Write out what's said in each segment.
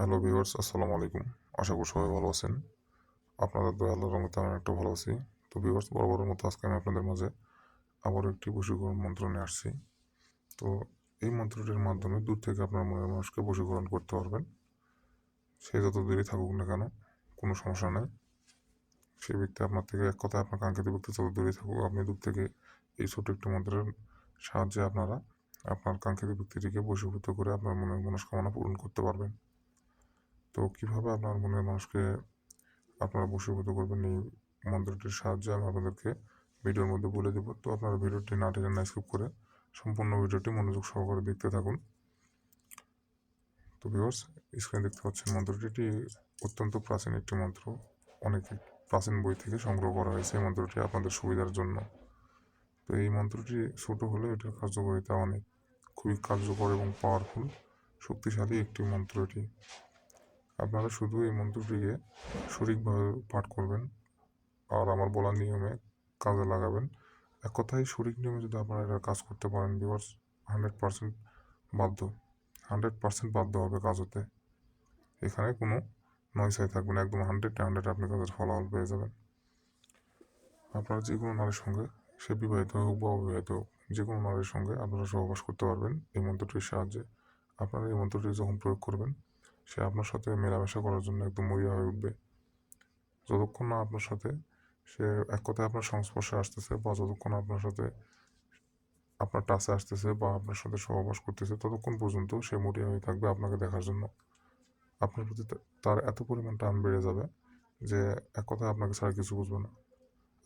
Hello viewers, আসসালামু আলাইকুম। আশা করি সবাই ভালো আছেন। আপনাদের দয়া, আল্লাহর রহমতে আমি একটা ভালো আছি। তো ভিউয়ার্স, বরাবরের মতো আজকে আমি আপনাদের মাঝে আবারও একটি বশীকরণ মন্ত্র নিয়ে আসছি। তো এই মন্ত্রটির মাধ্যমে দূর থেকে আপনার মনের মানুষকে বশীকরণ করতে পারবেন। সে যত দূরে থাকুক না কেন, কোনো সমস্যা নেই। সেই ব্যক্তি আপনার থেকে, এক কথায় আপনার কাঙ্ক্ষিত ব্যক্তি যত দূরে থাকুক, আপনি দূর থেকে এই ছোট একটি মন্ত্রের সাহায্যে আপনারা আপনার কাঙ্ক্ষিত ব্যক্তিটিকে বশীভূত করে আপনার মনের মনস্কামনা পূরণ করতে পারবেন। তো কীভাবে আপনার মনের মানুষকে আপনারা বশীভূত করবেন? এই মন্ত্রটির সাহায্যে আমি আপনাদেরকে ভিডিওর মধ্যে বলে দেবো। তো আপনারা ভিডিওটি না টেনে না স্কিপ করে সম্পূর্ণ ভিডিওটি মনোযোগ সহকারে দেখতে থাকুন। তো ভিউয়ার্স স্ক্রিনে দেখতে পাচ্ছেন মন্ত্রটি। অত্যন্ত প্রাচীন একটি মন্ত্র। অনেক প্রাচীন বই থেকে সংগ্রহ করা হয়েছে এই মন্ত্রটি আপনাদের সুবিধার জন্য। তো এই মন্ত্রটি ছোট হলেও এটার কার্যকারিতা অনেক। খুবই কার্যকর এবং পাওয়ারফুল শক্তিশালী একটি মন্ত্র এটি। আপনারা শুধু এই মন্ত্রটিকে সঠিকভাবে পাঠ করবেন আর আমার বলার নিয়মে কাজে লাগাবেন। এক কথায় সঠিক নিয়মে যদি আপনারা এটা কাজ করতে পারেন বিকজ হান্ড্রেড পারসেন্ট বাধ্য। হান্ড্রেড পারসেন্ট বাধ্য হবে কাজ হতে। এখানে কোনো নয়সাই থাকবে না, একদম হান্ড্রেড হান্ড্রেড আপনি কাজের ফলাফল পেয়ে যাবেন। আপনারা যে কোনো নারীর সঙ্গে, সে বিবাহিত হোক বা অবিবাহিত হোক, যে কোনো নারীর সঙ্গে আপনারা সহবাস করতে পারবেন এই মন্ত্রটির সাহায্যে। আপনারা এই মন্ত্রটি যখন প্রয়োগ করবেন সে আপনার সাথে মেলামেশা করার জন্য একদম মরিয়া হয়ে উঠবে। যতক্ষণ না আপনার সাথে সে এক কথায় আপনার সংস্পর্শে আসতেছে বা যতক্ষণ আপনার সাথে আপনার টাচে আসতেছে বা আপনার সাথে সহবাস করতেছে, ততক্ষণ পর্যন্ত সে মরিয়া হয়ে থাকবে আপনাকে দেখার জন্য। আপনার প্রতি তার এত পরিমাণ টান বেড়ে যাবে যে এক কথায় আপনাকে ছাড়া কিছু বুঝবে না।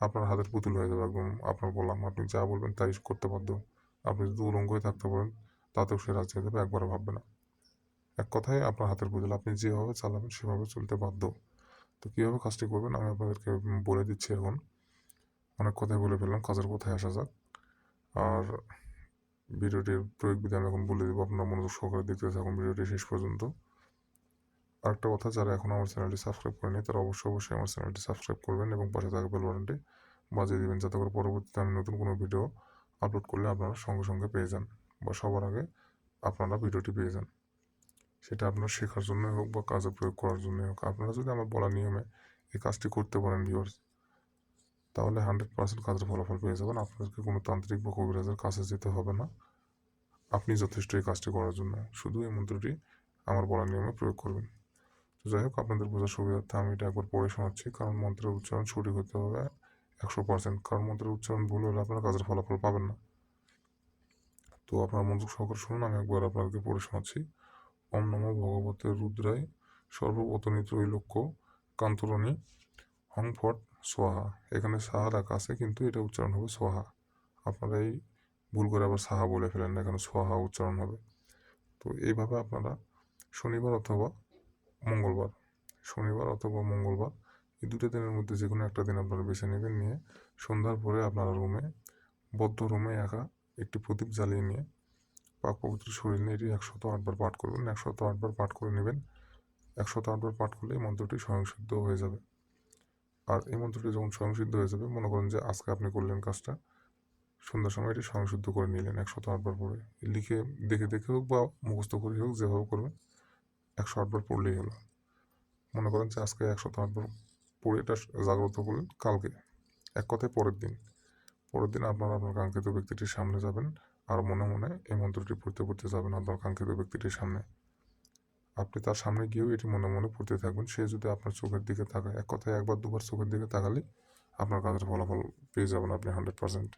আপনার হাতের পুতুল হয়ে যাবে একদম, আপনার বললাম আপনি যা বলবেন তাই করতে বাধ্য। আপনি যদি উলঙ্গ হয়ে থাকতে পারেন, তাতেও সে রাজি হয়ে যাবে, একবারও ভাববে না। এক কথায় আপনার হাতের পুতুল আপনি যেভাবে চালাবেন, সেভাবে চলতে বাধ্য। তো কীভাবে কাজটি করবেন আমি আপনাদেরকে বলে দিচ্ছি এখন। অনেক কথাই বলে ফেললাম, কাজের কোথায় আসা যাক। আর ভিডিওটির প্রয়োগ বিধি আমি এখন বলে দেবো, আপনার মনোযোগ সহকারে দেখতে থাকুন ভিডিওটি শেষ পর্যন্ত। আরেকটা কথা, যারা এখন আমার চ্যানেলটি সাবস্ক্রাইব করেনি তারা অবশ্যই অবশ্যই আমার চ্যানেলটি সাবস্ক্রাইব করবেন এবং পাশে থাকা বেল বাটনটি বাজিয়ে দেবেন, যাতে করে পরবর্তীতে আমি নতুন কোনো ভিডিও আপলোড করলে আপনারা সঙ্গে সঙ্গে পেয়ে যান বা সবার আগে আপনারা ভিডিওটি পেয়ে যান। সেটা আপনার শেখার জন্য হোক বা কাজে প্রয়োগ করার জন্য হোক। আপনারা যদি আমার বলা নিয়মে এই কাজটি করতে পারেন ভিউয়ার্স তাহলে হান্ড্রেড পার্সেন্ট কাজের ফলাফল পেয়ে যাবেন। আপনাদেরকে কোনো তান্ত্রিক বা কবিরাজের কাছে যেতে হবে না। আপনি যথেষ্ট এই কাজটি করার জন্য শুধু এই মন্ত্রটি আমার বলা নিয়মে প্রয়োগ করবেন। তো যাই হোক, আপনাদের বোঝার সুবিধার্থে আমি এটা একবার পড়ে শোনাচ্ছি। কারণ মন্ত্রের উচ্চারণ সঠিক হতে হবে একশো পার্সেন্ট। কারণ মন্ত্রের উচ্চারণ ভুল হলে আপনারা কাজের ফলাফল পাবেন না। তো আপনার মনোযোগ সহকারে শুনুন, আমি একবার আপনাদেরকে পড়ে শোনাচ্ছি। ওম নমো ভগবতে রুদ্রায় সর্বপতনী ত্রৈলোক্য কান্তরণী হংফট সোহা। এখানে সাহা রাখা আছে, কিন্তু এটা উচ্চারণ হবে সোহা। আপনারা এই ভুল করে আবার সাহা বলে ফেলেন না, এখানে সোহা উচ্চারণ হবে। তো এইভাবে আপনারা শনিবার অথবা মঙ্গলবার, শনিবার অথবা মঙ্গলবার এই দুটো দিনের মধ্যে যে কোনো একটা দিন আপনারা বেছে নেবেন, নিয়ে সন্ধ্যার পরে আপনারা রুমে, বদ্ধ রুমে একা একটি প্রদীপ জ্বালিয়ে নিয়ে পাক পবিত্র শরীর নিয়ে এটি একশত আটবার পাঠ করবেন একশত আটবার পাঠ করে নেবেন। একশত আটবার পাঠ করলে এই মন্ত্রটি স্বয়ংসিদ্ধ হয়ে যাবে। আর এই মন্ত্রটি যখন স্বয়ংসিদ্ধ হয়ে যাবে, মনে করেন যে আজকে আপনি করলেন কাজটা, সন্ধ্যার সময় এটি স্বয়ংসিদ্ধ করে নিলেন একশত আটবার পরে। লিখে, দেখে দেখে হোক বা মুখস্থ করে হোক, যেভাবে করবেন একশো আটবার পড়লেই হলো। মনে করেন যে আজকে একশত আটবার পড়ে এটা জাগ্রত করলেন, কালকে। এক কথায় পরের দিন। পরের দিন আপনারা আপনার কাঙ্ক্ষিত ব্যক্তিটির সামনে যাবেন আর মনে মনে এই মন্ত্রটি পড়তে পড়তে যাবেন আপনার কাঙ্ক্ষিত ব্যক্তিটির সামনে। আপনি তার সামনে গিয়েও এটি মনে মনে পড়তে থাকবেন। সে যদি আপনার চোখের দিকে তাকায়, এক কথায় একবার, দুবার চোখের দিকে তাকালে আপনার কাজের ফলাফল পেয়ে যাবেন আপনি হান্ড্রেড পার্সেন্ট